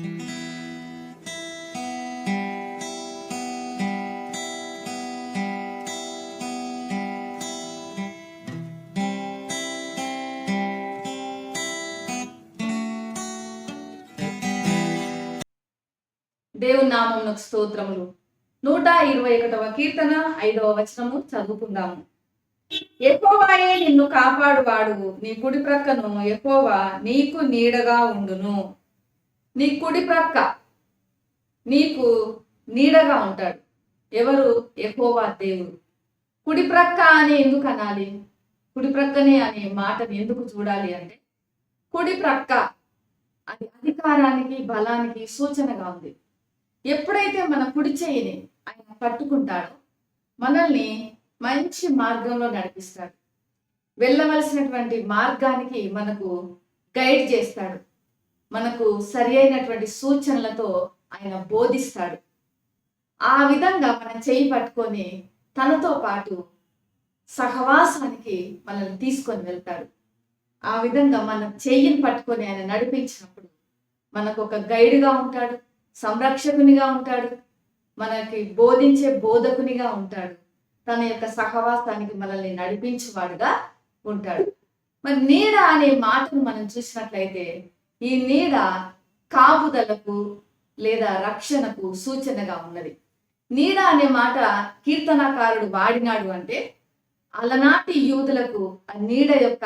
దేవుని నామమునకు స్తోత్రములు. నూట ఇరవై ఒకటవ కీర్తన ఐదవ వచనము చదువుకుందాము. ఎకోవాయే నిన్ను కాపాడువాడు. నీ కుడి ప్రక్కను ఎక్కువ నీకు నీడగా ఉండును. నీ కుడి ప్రక్క నీకు నీడగా ఉంటాడు. ఎవరు? ఎహోవా దేవుడు. కుడి ప్రక్క అని ఎందుకు అనాలి? కుడి ప్రక్కనే అనే మాటని ఎందుకు చూడాలి అంటే కుడి ప్రక్క అది అధికారానికి బలానికి సూచనగా ఉంది. ఎప్పుడైతే మన కుడి చేయిని ఆయన పట్టుకుంటాడో మనల్ని మంచి మార్గంలో నడిపిస్తాడు. వెళ్ళవలసినటువంటి మార్గానికి మనకు గైడ్ చేస్తాడు. మనకు సరి అయినటువంటి సూచనలతో ఆయన బోధిస్తాడు. ఆ విధంగా మనం చేయి పట్టుకొని తనతో పాటు సహవాసానికి మనల్ని తీసుకొని వెళ్తాడు. ఆ విధంగా మన చెయ్యిని పట్టుకొని ఆయన నడిపించినప్పుడు మనకు ఒక గైడ్గా ఉంటాడు సంరక్షకునిగా ఉంటాడు మనకి బోధించే బోధకునిగా ఉంటాడు తన యొక్క సహవాసానికి మనల్ని నడిపించేవాడుగా ఉంటాడు. మరి నీడ అనే మాటను మనం చూసినట్లయితే ఈ నీడ కాపుదలకు లేదా రక్షణకు సూచనగా ఉన్నది. నీడ అనే మాట కీర్తనాకారుడు వాడినాడు అంటే అలనాటి యూదులకు ఆ నీడ యొక్క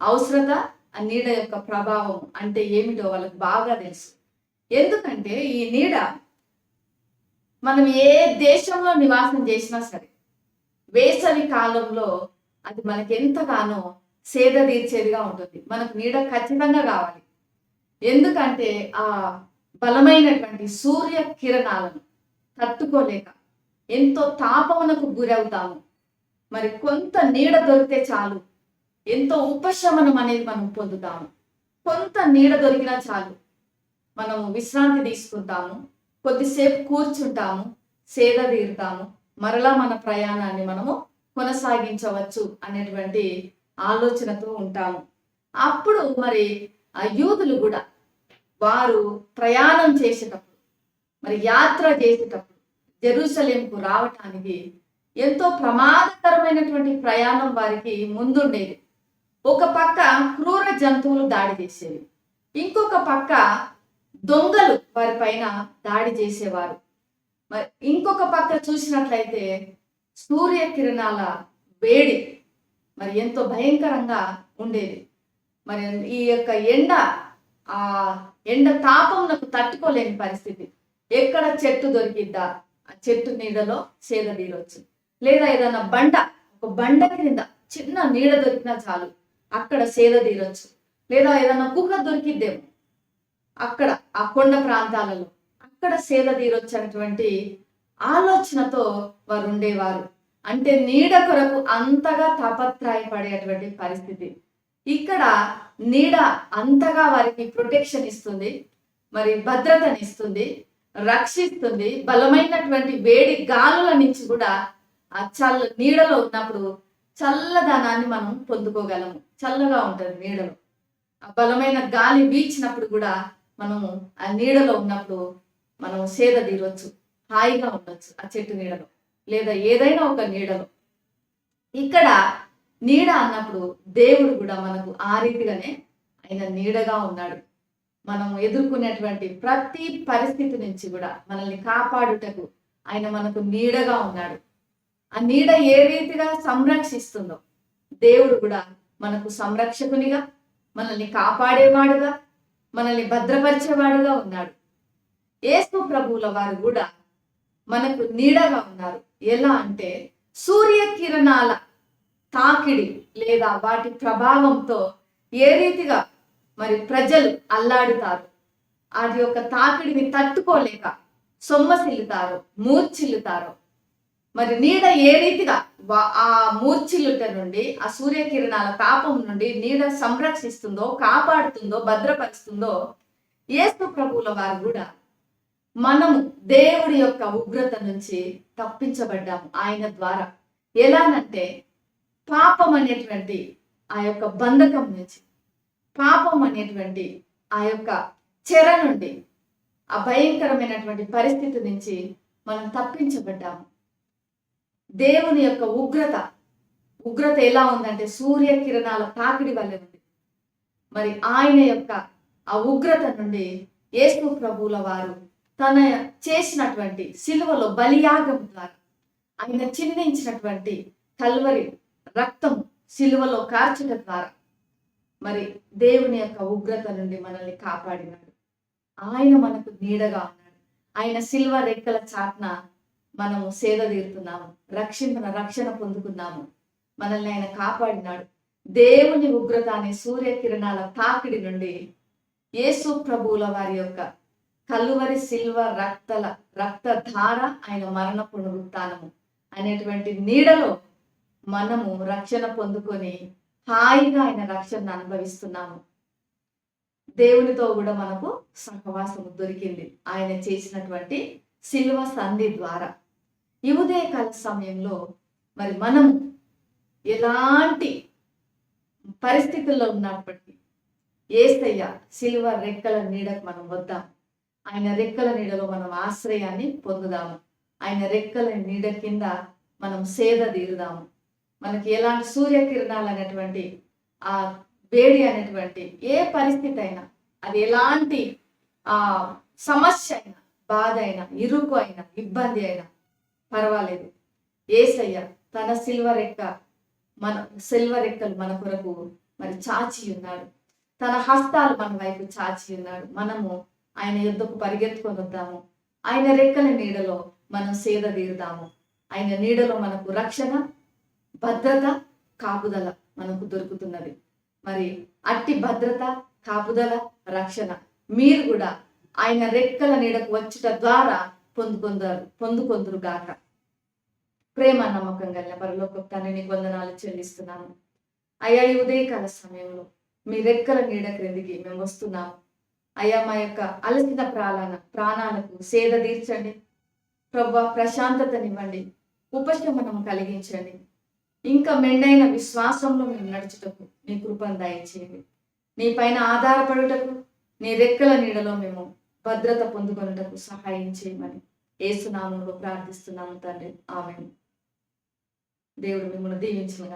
అవసరత ఆ నీడ యొక్క ప్రభావం అంటే ఏమిటో వాళ్ళకు బాగా తెలుసు. ఎందుకంటే ఈ నీడ మనం ఏ దేశంలో నివాసం చేసినా సరే వేసవి కాలంలో అది మనకి ఎంతగానో సేద తీర్చేదిగా ఉంటుంది. మనకు నీడ ఖచ్చితంగా కావాలి. ఎందుకంటే ఆ బలమైనటువంటి సూర్య కిరణాలను తట్టుకోలేక ఎంతో తాపమునకు గురవుతాము. మరి కొంత నీడ దొరికితే చాలు. ఎంతో ఉపశమనం అనేది మనం పొందుతాము. కొంత నీడ దొరికినా చాలు. మనం విశ్రాంతి తీసుకుంటాము. కొద్దిసేపు కూర్చుంటాము. సేద తీరుతాము. మరలా మన ప్రయాణాన్ని మనము కొనసాగించవచ్చు అనేటువంటి ఆలోచనతో ఉంటాము. అప్పుడు మరి ఆ యూదులు కూడా వారు ప్రయాణం చేసేటప్పుడు మరి యాత్ర చేసేటప్పుడు జెరూసలేంకు రావటానికి ఎంతో ప్రమాదకరమైనటువంటి ప్రయాణం వారికి ముందుండేది. ఒక పక్క క్రూర జంతువులు దాడి చేసేవి. ఇంకొక పక్క దొంగలు వారి పైన దాడి చేసేవారు. మరి ఇంకొక పక్క చూసినట్లయితే సూర్య కిరణాల వేడి మరి ఎంతో భయంకరంగా ఉండేది. మరి ఈ యొక్క ఎండ ఆ ఎండ తాపంనకు తట్టుకోలేని పరిస్థితి. ఎక్కడ చెట్టు దొరికిద్దా? ఆ చెట్టు నీడలో సేద తీరొచ్చు లేదా ఏదైనా బండ ఒక బండ క్రింద చిన్న నీడ దొరికినా చాలు అక్కడ సేద తీరొచ్చు. లేదా ఏదైనా కుక్క దొరికిద్దేమో అక్కడ ఆ కొండ ప్రాంతాలలో అక్కడ సేద తీరొచ్చినటువంటి ఆలోచనతో వారు ఉండేవారు. అంటే నీడ కొరకు అంతగా తాపత్రాయపడేటువంటి పరిస్థితి. ఇక్కడ నీడ అంతగా వారికి ప్రొటెక్షన్ ఇస్తుంది మరి భద్రతనిస్తుంది రక్షిస్తుంది బలమైనటువంటి వేడి గాలుల నుంచి కూడా ఆ చల్ల నీడలో ఉన్నప్పుడు చల్లదనాన్ని మనం పొందుకోగలము. చల్లగా ఉంటుంది నీడలో. ఆ బలమైన గాలి వీచినప్పుడు కూడా మనము ఆ నీడలో ఉన్నప్పుడు మనం సేద తీరవచ్చు హాయిగా ఉండొచ్చు ఆ చెట్టు నీడలో లేదా ఏదైనా ఒక నీడలో. ఇక్కడ నీడ అన్నప్పుడు దేవుడు కూడా మనకు ఆ రీతిగానే ఆయన నీడగా ఉన్నాడు. మనం ఎదుర్కొనేటువంటి ప్రతి పరిస్థితి నుంచి కూడా మనల్ని కాపాడుటకు ఆయన మనకు నీడగా ఉన్నాడు. ఆ నీడ ఏ రీతిగా సంరక్షిస్తుందో దేవుడు కూడా మనకు సంరక్షకునిగా మనల్ని కాపాడేవాడుగా మనల్ని భద్రపరిచేవాడుగా ఉన్నాడు. ఏసు ప్రభువుల వారు కూడా మనకు నీడగా ఉన్నారు. ఎలా అంటే సూర్య కిరణాల తాకిడి లేదా వాటి ప్రభావంతో ఏ రీతిగా మరి ప్రజలు అల్లాడుతారు? అది యొక్క తాకిడిని తట్టుకోలేక సొమ్మసిల్లుతారు మూర్చిల్లుతారు మరి నీడ ఏ రీతిగా ఆ మూర్చిల్లుట నుండి ఆ సూర్యకిరణాల తాపం నుండి నీడ సంరక్షిస్తుందో కాపాడుతుందో భద్రపరుస్తుందో ఏసు ప్రభువుల వారు కూడా మనము దేవుడి యొక్క ఉగ్రత నుంచి తప్పించబడ్డాము. ఆయన ద్వారా ఎలానంటే పాపం అనేటువంటి ఆ యొక్క బంధకం నుంచి పాపం అనేటువంటి ఆ యొక్క చెర నుండి ఆ భయంకరమైనటువంటి పరిస్థితి నుంచి మనం తప్పించబడ్డాము. దేవుని యొక్క ఉగ్రత ఉగ్రత ఎలా ఉందంటే సూర్య కిరణాల తాకిడి వల్లే ఉంది. మరి ఆయన యొక్క ఆ ఉగ్రత నుండి యేసు ప్రభువుల వారు తన చేసినటువంటి సిలువలో బలియాగం ద్వారా ఆయన చిందించినటువంటి కల్వరి రక్తం సిలువలో కార్చట ద్వారా మరి దేవుని యొక్క ఉగ్రత నుండి మనల్ని కాపాడినాడు. ఆయన మనకు నీడగా ఉన్నాడు. ఆయన సిల్వ రెక్కల చాట్న మనము సేద తీరుతున్నాము. రక్షించిన రక్షణ పొందుకున్నాము. మనల్ని ఆయన కాపాడినాడు. దేవుని ఉగ్రత అనే సూర్యకిరణాల తాకిడి నుండి యేసు ప్రభువుల వారి యొక్క కల్లువరి సిల్వ రక్తల రక్తధార ఆయన మరణ పునరుత్నము అనేటువంటి నీడలో మనము రక్షణ పొందుకొని హాయిగా ఆయన రక్షణను అనుభవిస్తున్నాము. దేవునితో కూడా మనకు సహవాసము దొరికింది. ఆయన చేసినటువంటి సిల్వ సంధి ద్వారా. ఈ ఉదయకాల సమయంలో మరి మనము ఎలాంటి పరిస్థితుల్లో ఉన్నప్పటికీ ఏస్తయ్య సిల్వ రెక్కల నీడకు మనం వద్దాం. ఆయన రెక్కల నీడలో మనం ఆశ్రయాన్ని పొందుదాము. ఆయన రెక్కల నీడ కింద మనం సేద తీరుదాము. మనకి ఎలాంటి సూర్యకిరణాలు అనేటువంటి ఆ వేడి అనేటువంటి ఏ పరిస్థితి అయినా అది ఎలాంటి ఆ సమస్య అయినా బాధ అయినా ఇరుకు అయినా ఇబ్బంది అయినా పర్వాలేదు. ఏసయ్య తన సిల్వర్ ఎక్క మన సిల్వర్ ఎక్కలు మన కొరకు మరి చాచి ఉన్నాడు. తన హస్తాలు మన వైపు చాచి ఉన్నాడు. మనము ఆయన యుద్ధకు పరిగెత్తుకొని వద్దాము. ఆయన రెక్కల నీడలో మనం సేద తీరుదాము. ఆయన నీడలో మనకు రక్షణ భద్రత కాపుదల మనకు దొరుకుతున్నది. మరి అట్టి భద్రత కాపుదల రక్షణ మీరు కూడా ఆయన రెక్కల నీడకు వచ్చుట ద్వారా పొందుకొందరు పొందుకొందరు గాక. ప్రేమ నమ్మకం కలిగిన పరలోక తండ్రి నీకు వందనాలు చెల్లిస్తున్నాను అయ్యా ఈ ఉదయకాల సమయంలో మీ రెక్కల నీడ క్రిందికి మేము వస్తున్నాము. అయ్యా మా యొక్క అలసిన ప్రాణాల ప్రాణాలకు సేద తీర్చండి. ప్రభు ప్రశాంతతనివ్వండి. ఉపశమనం కలిగించండి. ఇంకా మెండైన విశ్వాసంలో మేము నడుచుటకు నీ కృపను దయచేయండి. నీ పైన ఆధారపడుటకు నీ రెక్కల నీడలో మేము భద్రత పొందుకొనుటకు సహాయం చేయమని ఏసునామంలో ప్రార్థిస్తున్నాము తండ్రి. ఆమె దేవుడు మిమ్మల్ని దీవించిన